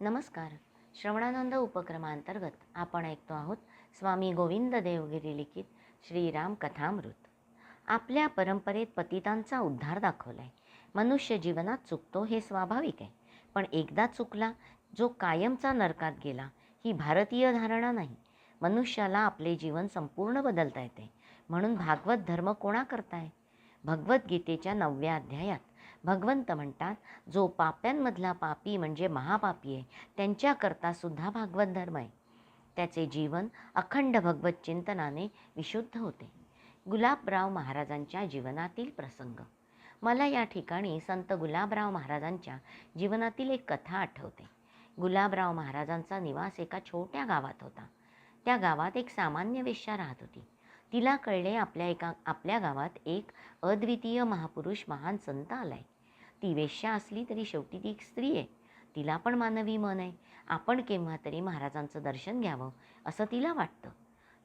नमस्कार. श्रवणानंद उपक्रमांतर्गत आपण ऐकतो आहोत स्वामी गोविंद देवगिरी लिखित श्रीराम कथामृत. आपल्या परंपरेत पतितांचा उद्धार दाखवला आहे मनुष्य जीवनात चुकतो हे स्वाभाविक आहे. पण एकदा चुकला जो कायमचा नरकात गेला ही भारतीय धारणा नाही. मनुष्याला आपले जीवन संपूर्ण बदलता येते. म्हणून भागवत धर्म कोणा करताय भगवद्गीतेच्या नवव्या अध्यायात भगवंत म्हणतात जो पाप्यांमधला पापी म्हणजे महापापी आहे त्यांच्याकरता सुद्धा भागवत धर्म आहे. त्याचे जीवन अखंड भगवत चिंतनाने विशुद्ध होते. गुलाबराव महाराजांच्या जीवनातील प्रसंग. मला या ठिकाणी संत गुलाबराव महाराजांच्या जीवनातील एक कथा आठवते. गुलाबराव महाराजांचा निवास एका छोट्या गावात होता. त्या गावात एक सामान्य वेश्या राहत होती. तिला कळले आपल्या एका आपल्या गावात एक अद्वितीय महापुरुष महान संत आलाय. ती वेश्या असली तरी शेवटी ती एक स्त्री आहे. तिला पण मानवी मन आहे. आपण केव्हा तरी महाराजांचं दर्शन घ्यावं असं तिला वाटतं.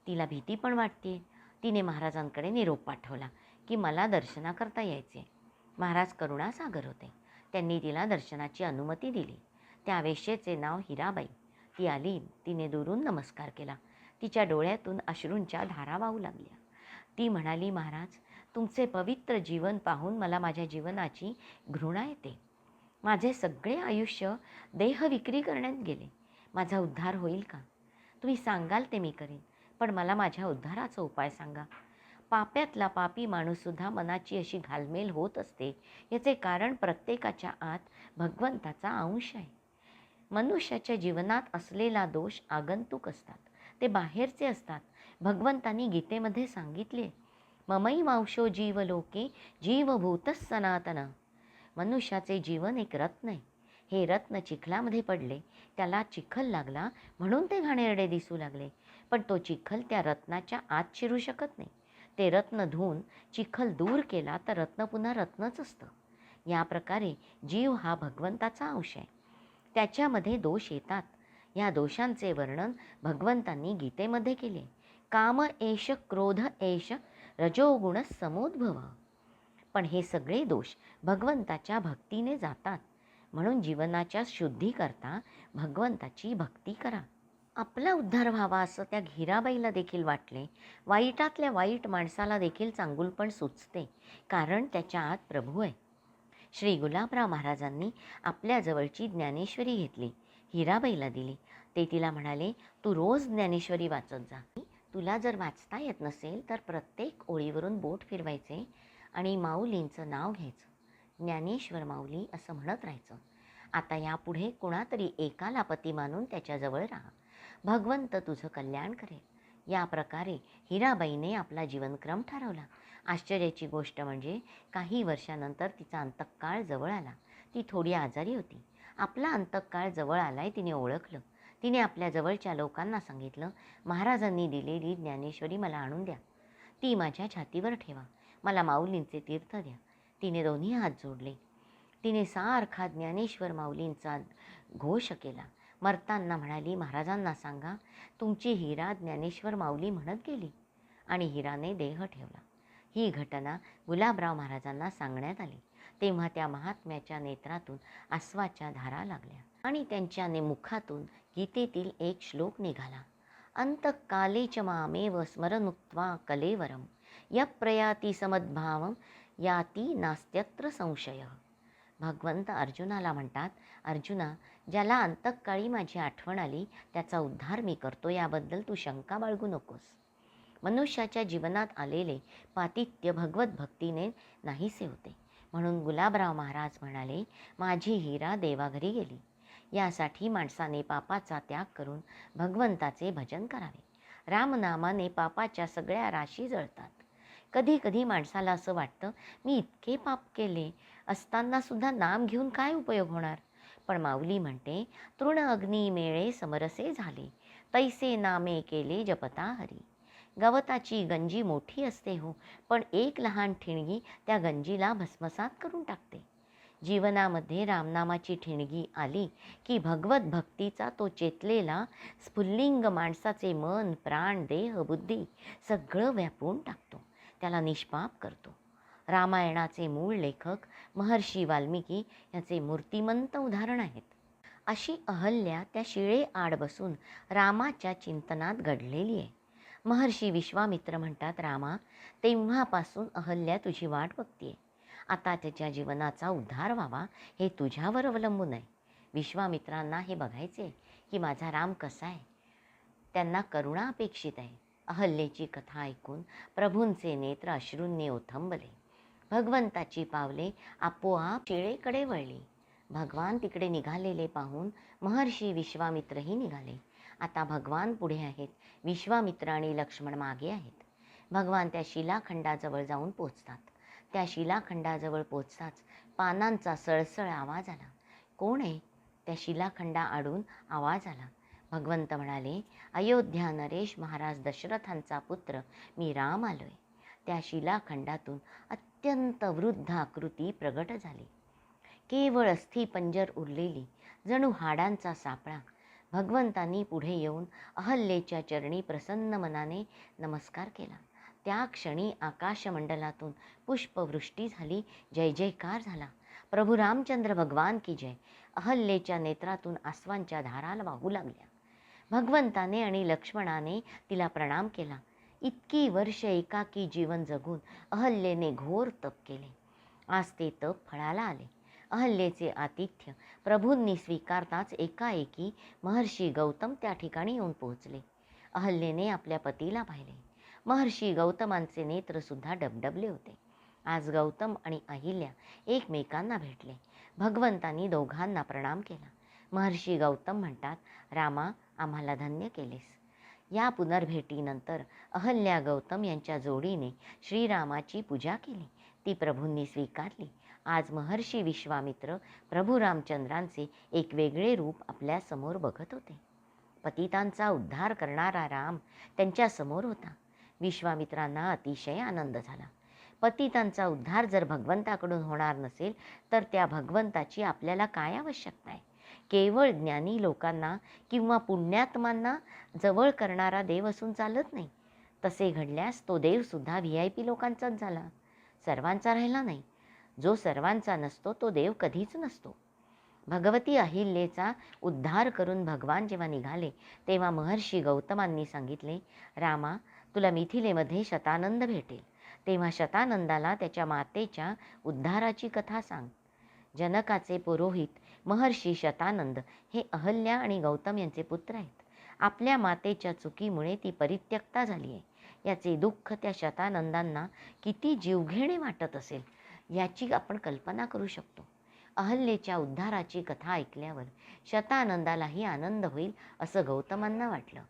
तिला भीती पण वाटते तिने महाराजांकडे निरोप पाठवला की मला दर्शना करता यायचे महाराज करुणासागर होते. त्यांनी तिला दर्शनाची अनुमती दिली. त्या वेश्येचे नाव हिराबाई. ती आली तिने दुरून नमस्कार केला. तिच्या डोळ्यातून अश्रूंच्या धारा वाहू लागल्या. ती म्हणाली महाराज तुमचे पवित्र जीवन पाहून मला माझ्या जीवनाची घृणा येते. माझे सगळे आयुष्य देह विक्री करण्यात गेले. माझा उद्धार होईल का? तुम्ही सांगाल ते मी करेन पण मला माझ्या उद्धाराचा उपाय सांगा. पाप्यातला पापी माणूससुद्धा मनाची अशी घालमेल होत असते याचे कारण प्रत्येकाच्या आत भगवंताचा अंश आहे. मनुष्याच्या जीवनात असलेला दोष आगंतुक असतात. ते बाहेरचे असतात. भगवंतांनी गीतेमध्ये सांगितले ममई जीवलोके जीव लोके जीवभूतच सनातन। मनुष्याचे जीवन एक रत्न आहे. हे रत्न चिखलामध्ये पडले त्याला चिखल लागला म्हणून ते घाणेरडे दिसू लागले. पण तो चिखल त्या रत्नाच्या आत शिरू शकत नाही. ते रत्न धुवून चिखल दूर केला तर रत्न पुन्हा रत्नच असतं. या प्रकारे जीव हा भगवंताचा अंश आहे. त्याच्यामध्ये दोष येतात. या दोषांचे वर्णन भगवंतांनी गीतेमध्ये केले. काम एष क्रोध एष रजोगुण समोद्भव पण हे सगळे दोष भगवंताच्या भक्तीने जातात. म्हणून जीवनाच्या शुद्धीकरता भगवंताची भक्ती करा. आपला उद्धार व्हावा असं त्या हिराबाईला देखील वाटले. वाईटातल्या वाईट माणसाला देखील चांगुलपण सुचते. कारण त्याच्या आत प्रभू आहे. श्री गुलाबराव महाराजांनी आपल्याजवळची ज्ञानेश्वरी घेतली. हिराबाईला दिली. ते तिला म्हणाले तू रोज ज्ञानेश्वरी वाचत जा. तुला जर वाचता येत नसेल तर प्रत्येक ओळीवरून बोट फिरवायचे आणि माऊलींचं नाव घ्यायचं. ज्ञानेश्वर माऊली असं म्हणत राहायचं. आता यापुढे कोणातरी एकाला पती मानून त्याच्याजवळ राहा. भगवंत तुझं कल्याण करेल. या प्रकारे हिराबाईने आपला जीवनक्रम ठरवला. आश्चर्याची गोष्ट म्हणजे काही वर्षानंतर तिचा अंतकाळ जवळ आला. ती थोडी आजारी होती. आपला अंतकाळ जवळ आलाय तिने ओळखलं. तिने आपल्या जवळच्या लोकांना सांगितलं महाराजांनी दिलेली ज्ञानेश्वरी मला आणून द्या. ती माझ्या छातीवर ठेवा. मला माऊलींचे तीर्थ द्या. तिने दोन्ही हात जोडले. तिने सारखा ज्ञानेश्वर माऊलींचा घोष केला. मरताना म्हणाली महाराजांना सांगा तुमची हिरा ज्ञानेश्वर माऊली म्हणत गेली आणि हिराने देह ठेवला. ही घटना गुलाबराव महाराजांना सांगण्यात आली. तेव्हा त्या महात्म्याच्या नेत्रातून आसवाच्या धारा लागल्या. आणि त्यांच्या मुखातून गीतेतील एक श्लोक निघाला. अंतकाले च मामेव स्मरनुक्त्वा कलेवरम यप्रयाती समद्भाव याती नास्त्यत्र संशय. भगवंत अर्जुनाला म्हणतात अर्जुना ज्याला अंतकाळी माझी आठवण आली त्याचा उद्धार मी करतो याबद्दल तू शंका बाळगू नकोस. मनुष्याच्या जीवनात आलेले पातित्य भगवत भक्तीने नाहीसे होते. म्हणून गुलाबराव महाराज म्हणाले माझी हिरा देवाघरी गेली. यासाठी माणसाने पापाचा त्याग करून भगवंताचे भजन करावे. रामनामाने पापाच्या सगळ्या राशी जळतात. कधी कधी माणसाला असं वाटतं मी इतके पाप केले असतानासुद्धा नाम घेऊन काय उपयोग होणार? पण माऊली म्हणते तृण अग्नी मेळे समरसे झाले तैसे नामे केले जपता हरी. गवताची गंजी मोठी असते हो पण एक लहान ठिणगी त्या गंजीला भस्मसात करून टाकते. जीवनामध्ये रामनामाची ठिणगी आली की भगवत भक्तीचा तो चेतलेला स्फुल्लिंग माणसाचे मन प्राण देह बुद्धी सगळं व्यापून टाकतो. त्याला निष्पाप करतो. रामायणाचे मूळ लेखक महर्षी वाल्मिकी याचे मूर्तिमंत उदाहरण आहेत. अशी अहल्या त्या शिळे आड बसून रामाच्या चिंतनात घडलेली आहे. महर्षी विश्वामित्र म्हणतात रामा तेव्हापासून अहल्या तुझी वाट बघतीये. आता त्याच्या जीवनाचा उद्धार व्हावा हे तुझ्यावर अवलंबून आहे. विश्वामित्रांना हे बघायचे की माझा राम कसा आहे? त्यांना करुणा अपेक्षित आहे. अहल्येची कथा ऐकून प्रभूंचे नेत्र अश्रूंनी ओथंबले. भगवंताची पावले आपोआप शिळेकडे वळली. भगवान तिकडे निघालेले पाहून महर्षी विश्वामित्रही निघाले. आता भगवान पुढे आहेत. विश्वामित्र आणि लक्ष्मण मागे आहेत. भगवान त्या शिलाखंडाजवळ जाऊन पोचतात. त्या शिलाखंडाजवळ पोचताच पानांचा सळसळ आवाज आला. कोण आहे? त्या शिलाखंडा आडून आवाज आला. भगवंत म्हणाले अयोध्या नरेश महाराज दशरथांचा पुत्र मी राम आलोय. त्या शिलाखंडातून अत्यंत वृद्ध आकृती प्रगट झाली. केवळ अस्थिपंजर उरलेली जणू हाडांचा सापळा. भगवंतांनी पुढे येऊन अहल्येच्या चरणी प्रसन्न मनाने नमस्कार केला. त्या क्षणी आकाशमंडलातून पुष्पवृष्टी झाली. जय जयकार झाला. प्रभू रामचंद्र भगवान की जय. अहल्येच्या नेत्रातून आसवांच्या धाराला वाहू लागल्या. भगवंताने आणि लक्ष्मणाने तिला प्रणाम केला. इतकी वर्ष एकाकी जीवन जगून अहल्येने घोर तप केले. आज ते तप फळाला आले. अहल्येचे आतिथ्य प्रभूंनी स्वीकारताच एकाएकी महर्षी गौतम त्या ठिकाणी येऊन पोहोचले. अहल्येने आपल्या पतीला पाहिले. महर्षी गौतमांचे नेत्रसुद्धा डबडबले होते. आज गौतम आणि अहिल्या एकमेकांना भेटले. भगवंतांनी दोघांना प्रणाम केला. महर्षी गौतम म्हणतात रामा आम्हाला धन्य केलेस. या पुनर्भेटीनंतर अहल्या गौतम यांच्या जोडीने श्रीरामाची पूजा केली. ती प्रभूंनी स्वीकारली. आज महर्षी विश्वामित्र प्रभू रामचंद्रांचे एक वेगळे रूप आपल्यासमोर बघत होते. पतितांचा उद्धार करणारा राम त्यांच्यासमोर होता. विश्वामित्रांना अतिशय आनंद झाला. पतितांचा उद्धार जर भगवंताकडून होणार नसेल तर त्या भगवंताची आपल्याला काय आवश्यकता आहे? केवळ ज्ञानी लोकांना किंवा पुण्यात्मांना जवळ करणारा देव असून चालत नाही. तसे घडल्यास तो देवसुद्धा व्ही आय पी लोकांचाच झाला. सर्वांचा राहिला नाही. जो सर्वांचा नसतो तो देव कधीच नसतो. भगवती अहिल्येचा उद्धार करून भगवान जेव्हा निघाले तेव्हा महर्षी गौतमांनी सांगितले रामा तुला मिथिलेमध्ये शतानंद भेटेल. तेव्हा शतानंदाला त्याच्या मातेच्या उद्धाराची कथा सांग. जनकाचे पुरोहित महर्षी शतानंद हे अहल्या आणि गौतम यांचे पुत्र आहेत. आपल्या मातेच्या चुकीमुळे ती परित्यक्ता झाली आहे याचे दुःख त्या शतानंदांना किती जीवघेणे वाटत असेल याची आपण कल्पना करू शकतो. अहल्येच्या उद्धाराची कथा ऐकल्यावर शतानंदालाही आनंद होईल असं गौतमांना वाटलं.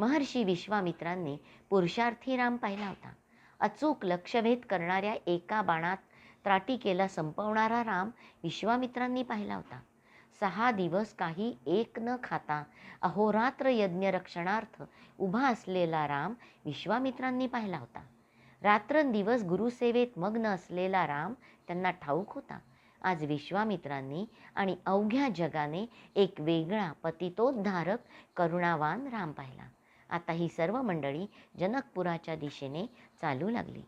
महर्षी विश्वामित्रांनी पुरुषार्थी राम पाहिला होता. अचूक लक्षभेद करणाऱ्या एका बाणात त्राटिकेला संपवणारा राम विश्वामित्रांनी पाहिला होता. सहा दिवस काही एक न खाता अहोरात्र यज्ञ रक्षणार्थ उभा असलेला राम विश्वामित्रांनी पाहिला होता. रात्रंदिवस गुरुसेवेत मग्न असलेला राम त्यांना ठाऊक होता. आज विश्वामित्रांनी आणि अवघ्या जगाने एक वेगळा पतितोद्धारक करुणावान राम पाहिला. आता ही सर्व मंडळी जनकपुराच्या दिशेने चालू लागली.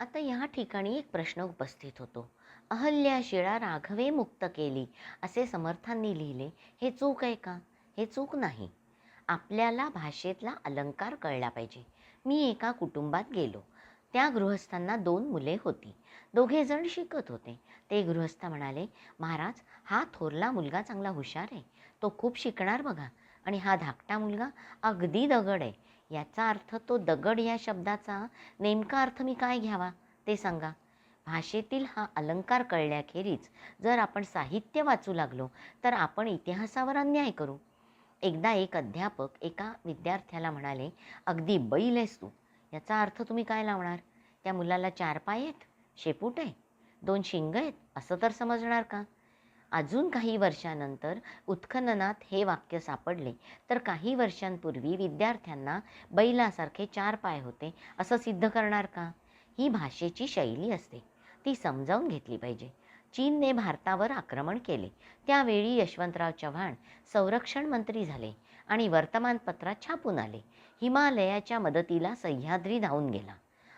आता या ठिकाणी एक प्रश्न उपस्थित होतो. अहल्या शिळा राघवे मुक्त केली असे समर्थांनी लिहिले हे चूक आहे का? हे चूक नाही. आपल्याला भाषेतला अलंकार कळला पाहिजे. मी एका कुटुंबात गेलो. त्या गृहस्थांना दोन मुले होती. दोघेजण शिकत होते. ते गृहस्थ म्हणाले महाराज हा थोरला मुलगा चांगला हुशार आहे. तो खूप शिकणार बघा. आणि हा धाकटा मुलगा अगदी दगड आहे. याचा अर्थ तो दगड या शब्दाचा नेमका अर्थ मी काय घ्यावा? ते सांगा. भाषेतील हा अलंकार कळल्याखेरीज जर आपण साहित्य वाचू लागलो तर आपण इतिहासावर अन्याय करू. एकदा एक अध्यापक एका विद्यार्थ्याला म्हणाले अगदी बैल आहेस तू. याचा अर्थ तुम्ही काय लावणार? त्या मुलाला चार पाय आहेत? शेपूट आहे? दोन शिंग आहेत? असं तर समजणार का? अजून काही वर्षानंतर उत्खननात हे वाक्य सापडले. तर काही वर्षांपूर्वी विद्यार्थ्यांना बैलासारखे चार पाय होते असं सिद्ध करणार का? ही भाषेची शैली असते. ती समजावून घेतली पाहिजे. चीनने भारतावर आक्रमण केले. त्यावेळी यशवंतराव चव्हाण संरक्षण मंत्री झाले आणि वर्तमानपत्रात छापून आले. हिमालयाच्या मदतीला सह्याद्री धावून गेला.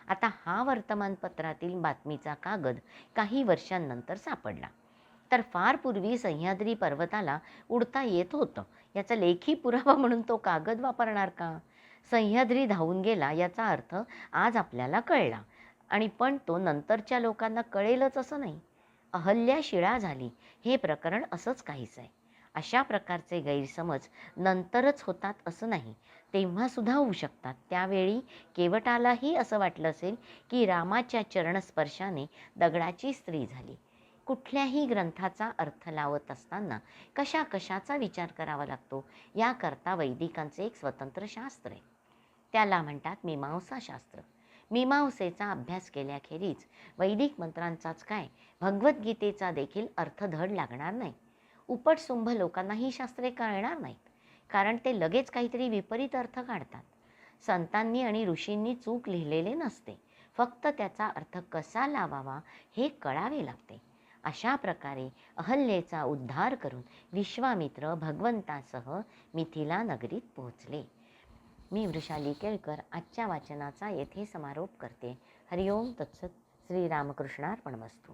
आता हा वर्तमानपत्रातील बातमीचा कागद काही वर्षांनंतर सापडला. तर फार पूर्वी सह्याद्री पर्वताला उडता येत होतं. याचा लेखी पुरावा म्हणून तो कागद वापरणार का? सह्याद्री धावून गेला याचा अर्थ आज आपल्याला कळला. आणि पण तो नंतरच्या लोकांना कळेलच असं नाही. अहल्या शिळा झाली. हे प्रकरण असंच काहीच आहे. अशा प्रकारचे गैरसमज नंतरच होतात असं नाही. तेव्हासुद्धा होऊ शकतात. त्यावेळी केवटालाही असं वाटलं असेल की रामाच्या चरणस्पर्शाने दगडाची स्त्री झाली. कुठल्याही ग्रंथाचा अर्थ लावत असताना कशा कशाचा विचार करावा लागतो? याकरता वैदिकांचे एक स्वतंत्र शास्त्र आहे. त्याला म्हणतात मीमांसाशास्त्र मीमांसेचा अभ्यास केल्याखेरीज वैदिक मंत्रांचाच काय? भगवद्गीतेचा देखील अर्थ धड लागणार नाही. उपटसुंभ लोकांना ही शास्त्रे कळणार नाहीत. कारण ते लगेच काहीतरी विपरीत अर्थ काढतात. संतांनी आणि ऋषींनी चूक लिहिलेले नसते. फक्त त्याचा अर्थ कसा लावावा हे कळावे लागते. अशा प्रकारे अहल्येचा उद्धार करून विश्वामित्र भगवंतासह मिथिला नगरीत पोहोचले. मी वृषाली केळकर आजच्या वाचनाचा येथे समारोप करते. हरिओम तत्सत श्रीरामकृष्णार्पणमस्तू.